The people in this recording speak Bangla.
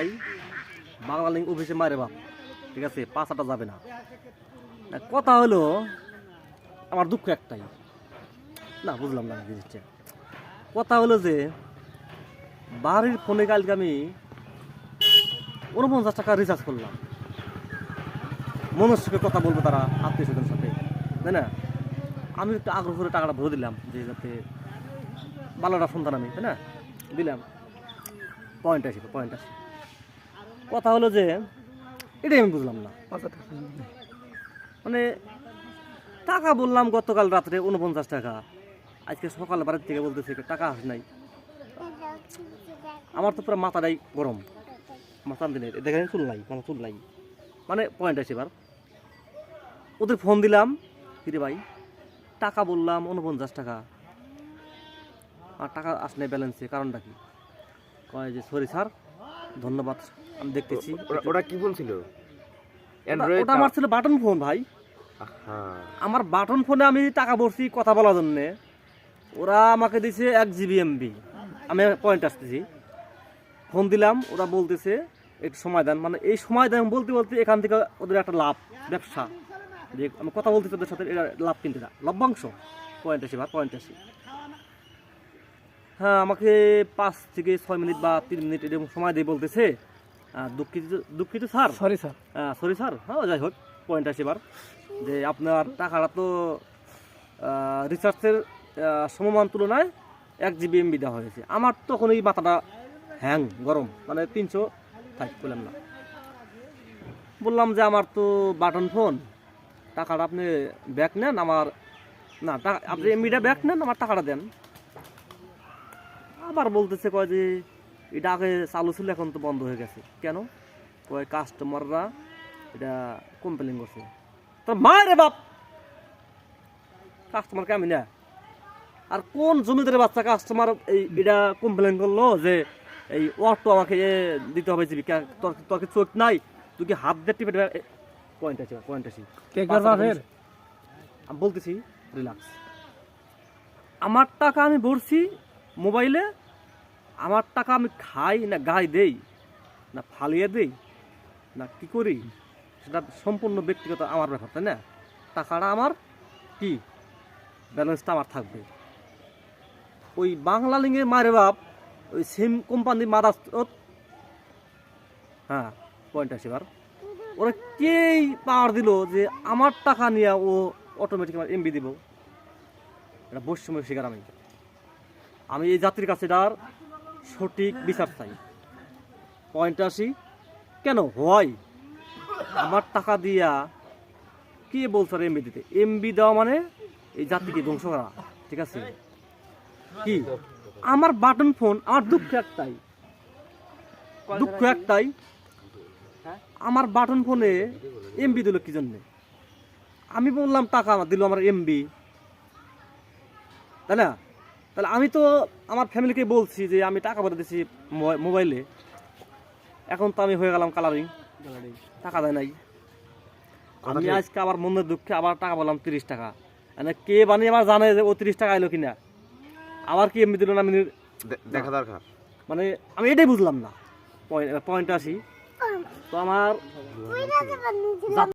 ভাই, বাংলা লিঙ্ক অফিসে মারে বাপ। ঠিক আছে, পাঁচ হাজার যাবে না। কথা হলো, আমার দুঃখ একটাই। না, বুঝলাম না জিনিসটা কথা হলো যে, বাড়ির ফোনে কালকে আমি উনপঞ্চাশ টাকা রিচার্জ করলাম। মনুষ্যকে কথা বলব তারা, আত্মীয় স্বজনের সাথে। তাই না? আমি একটু আগ্রহ করে টাকাটা ভরে দিলাম, যে যাতে ভালোটা সন্তান আমি, তাই না? দিলাম। পয়েন্ট আসি পয়েন্ট আসি। কথা হলো যে, এটাই আমি বুঝলাম না। মানে টাকা বললাম গতকাল রাত্রে উনপঞ্চাশ টাকা। আজকে সকাল বাড়ির থেকে বলতেছে টাকা আস নাই। আমার তো পুরো মাথাটাই গরম। মাথা দিনে দেখেন, চুল নাই মানে চুল নাই। মানে পয়েন্ট আছে এবার। ওদের ফোন দিলাম, কিরে ভাই, টাকা বললাম উনপঞ্চাশ টাকা। আর টাকা আসলে ব্যালেন্সে কারণটা কি? কয় যে, সরি স্যার ধন্যবাদ আমি দেখতেছি। ওটা কি বলছিল ওটা- অ্যান্ড্রয়েড ওটা আমার ছিল বাটন ফোন ভাই। আমার বাটন ফোনে আমি টাকা ভরছি কথা বলার জন্যে। ওরা আমাকে দিছে এক জিবি এমবি আমি পয়েন্ট আসতেছি। ফোন দিলাম ওরা বলতেছে একটু সময় দেন। মানে এই সময় দেন বলতে বলতে এখান থেকে ওদের একটা লাভ ব্যবসা। যে আমি কথা বলতেছি ওদের সাথে এটা লাভ কিনতে না। লভ্যাংশ। পয়েন্ট আসি বা পয়েন্ট আসি। হ্যাঁ আমাকে পাঁচ থেকে ছয় মিনিট বা তিন মিনিট এরকম সময় দিয়ে বলতেছে। দুঃখিত দুঃখিত sir. Sorry sir sorry sir হ্যাঁ যাই হোক পয়েন্ট আছে এবার। যে আপনার টাকাটা তো রিচার্জের সমমান তুলনায় এক জিবি এমবি দেওয়া হয়েছে। আমার তখন এই মাথাটা হ্যাং গরম মানে তিনশো থাক বললাম না। বললাম যে আমার তো বাটন ফোন টাকাটা আপনি ব্যাক নেন আমার না টাকা আপনি এমবিটা ব্যাক নেন আমার টাকাটা দেন। আবার বলতেছে কয় যে এটা আগে চালু ছিল এখন তো বন্ধ হয়ে গেছে। কেন? কয় কাস্টমাররা এটা কমপ্লেন করছে। তোর মায়ের বাপ! কাস্টমারকে আমি না? আর কোন জমিদারের বাচ্চা কাস্টমার এই এটা কমপ্লেন করল যে এই অটো আমাকে দিতে হবে জীবিকা তোর তোর কি চোখ নাই তুই কি হাত দিয়ে টিপে পয়েন্ট আছে পয়েন্ট আছে। আমি বলতেছি রিল্যাক্স আমার টাকা আমি ভরছি মোবাইলে আমার টাকা আমি খাই না গায়ে দেই, না ফালিয়ে দেই, না কি করি? সেটা সম্পূর্ণ ব্যক্তিগত আমার ব্যাপার, তাই না? টাকাটা আমার কি? ব্যালেন্সটা আমার থাকবে। ওই বাংলা লিঙ্গের মায়ের বাপ, ওই সিম কোম্পানি মাদার হ্যাঁ পয়েন্ট আছে এবার। ওরা কেই পাওয়ার দিল যে আমার টাকা নিয়ে ও অটোমেটিক আমার এমবি দিব? এটা বৈষম্য শিকার আমি। আমি এই জাতির কাছে এটার সঠিক বিচার চাই। পয়েন্ট আসি। কেন? হয় আমার টাকা দিয়া কে বলছে এমবি দিতে এমবি দেওয়া মানে এই জাতিকে ধ্বংস করা, ঠিক আছে? কি? আমার বাটন ফোন আমার দুঃখ একটাই। দুঃখ একটাই, আমার বাটন ফোনে এমবি দিল কি জন্যে? আমি বললাম টাকা আমার দিল আমার এমবি তাই না? তাহলে আমি তো আমার ফ্যামিলিকে বলছি যে আমি টাকা ভরে দিছি মোবাইলে। এখন তো আমি হয়ে গেলাম কালারিং টাকা দেয় নাই। আমি আজকে আবার মনের দুঃখে আবার টাকা বললাম তিরিশ টাকা। মানে কে বানিয়ে আমার জানে যে ও তিরিশ টাকা এলো কিনা? আবার কি এমবি দিল না আমি দেখা দরকার। মানে আমি এটাই বুঝলাম না। পয়েন্ট পয়েন্ট আসি। তো আমার